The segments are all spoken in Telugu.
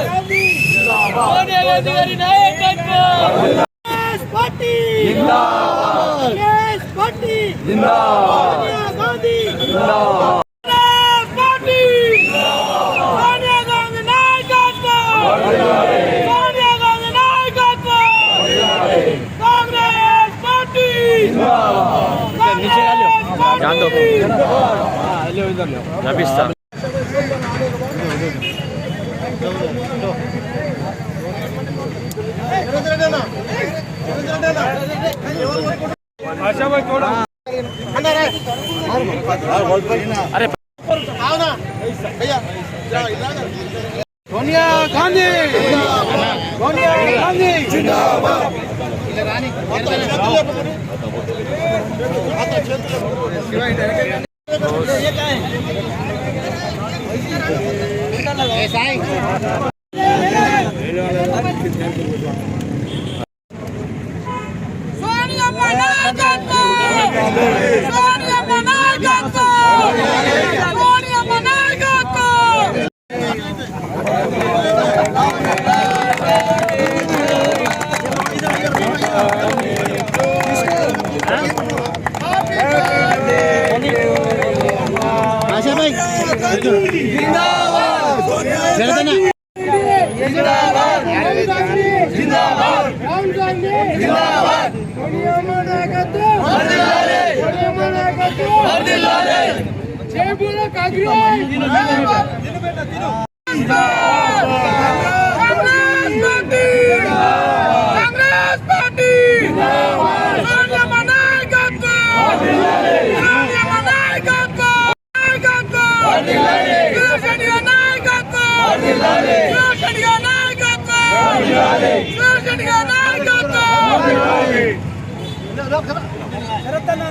గాంధీ గారి నాయకత్వం party Congress party Sonia Gandhi Congress party Sonia Gandhi నాయకత్వం సోనియా గాంధీ నాయకత్వం Congress party Congress Sonia Gandhi Sonia Gandhi Sai. Congress party Congress party Soniamma నాయకత్వం సోనియమ్మ నాయకత్వం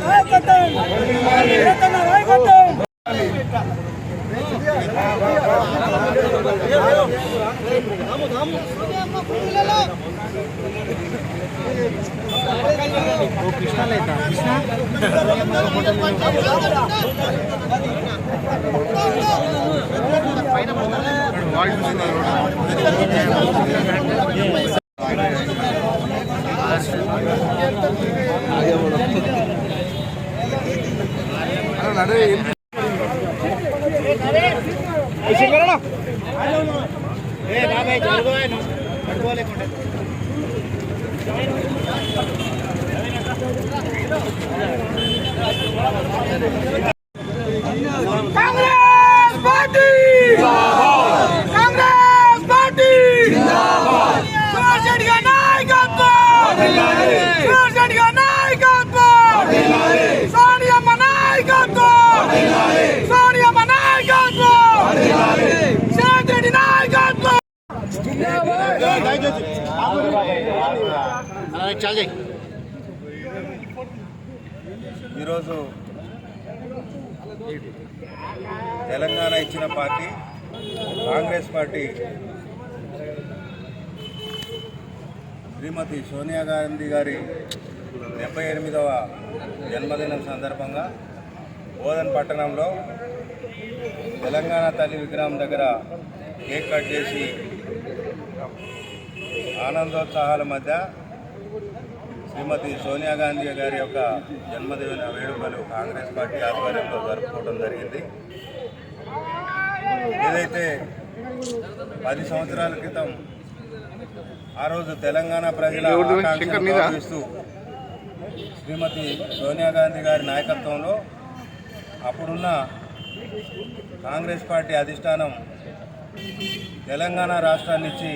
నాయకత్వం శివసేన నాయకత్వం శివసేన నాయకత్వం శివసేన నాయకత్వం శరతన్న నాయకత్వం శరతన్న నాయకత్వం కాంగ్రెస్ పార్టీ కాంగ్రెస్ పార్టీ శివసేన నాయకత్వం శివసేన నాయకత్వం సోనియమ్మ నాయకత్వం సోనియమ్మ నాయకత్వం శివరెడ్డి నాయకత్వం ఈరోజు తెలంగాణ ఇచ్చిన పార్టీ కాంగ్రెస్ పార్టీ శ్రీమతి సోనియా గాంధీ గారి డెబ్బై ఎనిమిదవ జన్మదినం సందర్భంగా బోధన్ పట్టణంలో తెలంగాణ తల్లి విగ్రహం దగ్గర కేక్ కట్ చేసి ఆనందోత్సాహాల మధ్య శ్రీమతి సోనియా గాంధీ గారి యొక్క జన్మదిన వేడుకలు కాంగ్రెస్ పార్టీ ఆధ్వర్యంలో జరుపుకోవడం జరిగింది. ఏదైతే పది సంవత్సరాల క్రితం ఆ రోజు తెలంగాణ ప్రజల గౌరవిస్తూ శ్రీమతి సోనియా గాంధీ గారి నాయకత్వంలో అప్పుడున్న కాంగ్రెస్ పార్టీ అధిష్టానం తెలంగాణ రాష్ట్రాన్ని ఇచ్చి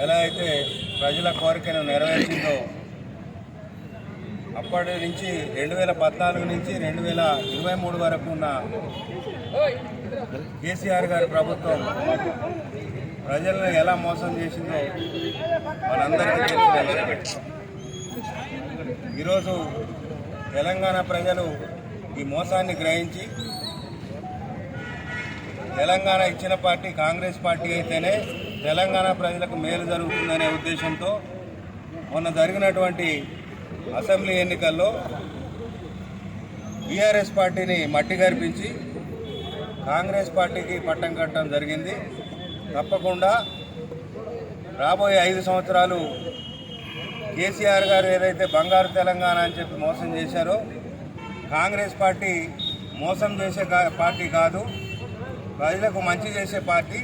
ఎలా అయితే ప్రజల కోరికను నెరవేర్చిందో అప్పటి నుంచి రెండు వేల పద్నాలుగు నుంచి రెండు వేల ఇరవై మూడు వరకు ఉన్న కేసీఆర్ గారి ప్రభుత్వం ప్రజలను ఎలా మోసం చేసిందో మనందరికీ తెలిసిన ఈరోజు తెలంగాణ ప్రజలు ఈ మోసాన్ని గ్రహించి తెలంగాణ ఇచ్చిన పార్టీ కాంగ్రెస్ పార్టీ అయితేనే తెలంగాణ ప్రజలకు మేలు జరుగుతుందనే ఉద్దేశంతో మొన్న జరిగినటువంటి అసెంబ్లీ ఎన్నికల్లో బీఆర్ఎస్ పార్టీని మట్టి గర్పించి కాంగ్రెస్ పార్టీకి పట్టం కట్టడం జరిగింది. తప్పకుండా రాబోయే ఐదు సంవత్సరాలు కేసీఆర్ గారు ఏదైతే బంగారు తెలంగాణ అని చెప్పి మోసం చేశారో కాంగ్రెస్ పార్టీ మోసం చేసే కా- పార్టీ కాదు. ప్రజలకు మంచి చేసే పార్టీ.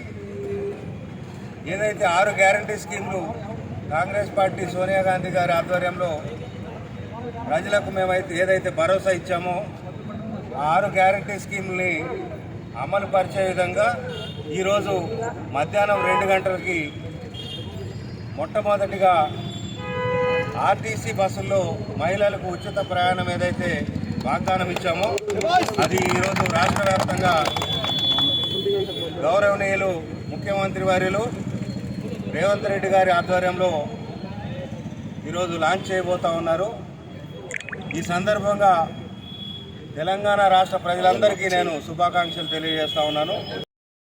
ఏదైతే ఆరు గ్యారంటీ స్కీమ్లు కాంగ్రెస్ పార్టీ సోనియా గాంధీ గారి ఆధ్వర్యంలో ప్రజలకు మేమైతే ఏదైతే భరోసా ఇచ్చామో ఆరు గ్యారంటీ స్కీమ్ని అమలు పరిచే విధంగా ఈరోజు మధ్యాహ్నం రెండు గంటలకి మొట్టమొదటిగా ఆర్టీసీ బస్సుల్లో మహిళలకు ఉచిత ప్రయాణం ఏదైతే వాగ్దానం ఇచ్చామో అది ఈరోజు రాష్ట్ర వ్యాప్తంగా గౌరవనీయులు ముఖ్యమంత్రి వారిలో రేవంత్ రెడ్డి గారి ఆధ్వర్యంలో ఈరోజు లాంచ్ చేయబోతా ఉన్నారు. ఈ సందర్భంగా తెలంగాణ రాష్ట్ర ప్రజలందరికీ నేను శుభాకాంక్షలు తెలియజేస్తా ఉన్నాను.